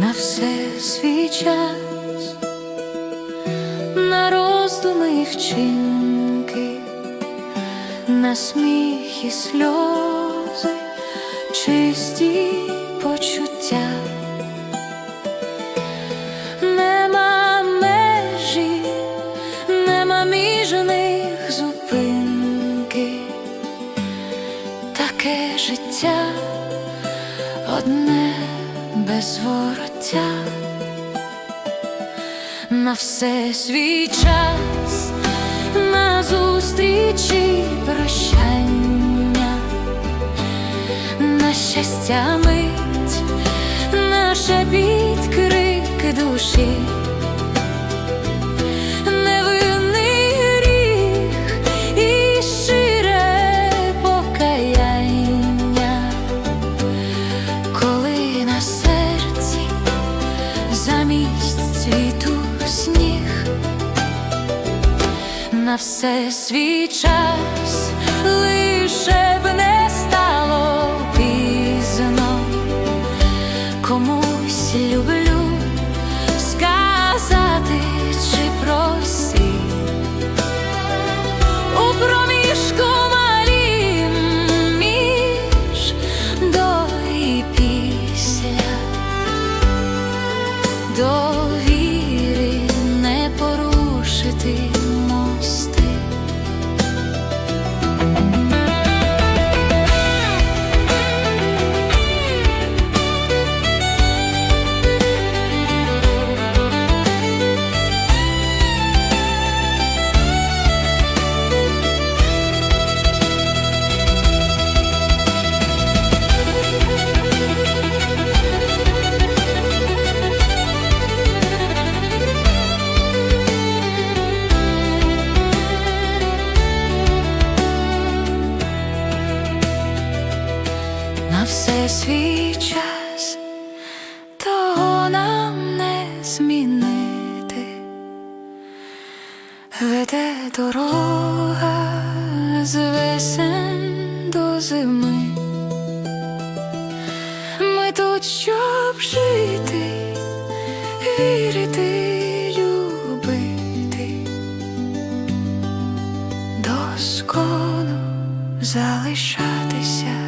на все свій час, на роздуми і вчинки, на сміх і сльози, чисті почуття. Нема межі, нема між зупинки, таке життя одне без вороття, на все свій час, на зустрічі прощання, на щастя мить, наша шепіт крик душі. Цвіту сніг, на все свій час лише б не стало пізно, комусь люблю все свій час, того нам не змінити, веде дорога з весен до зими. Ми тут, щоб жити, вірити, любити, доскону залишатися.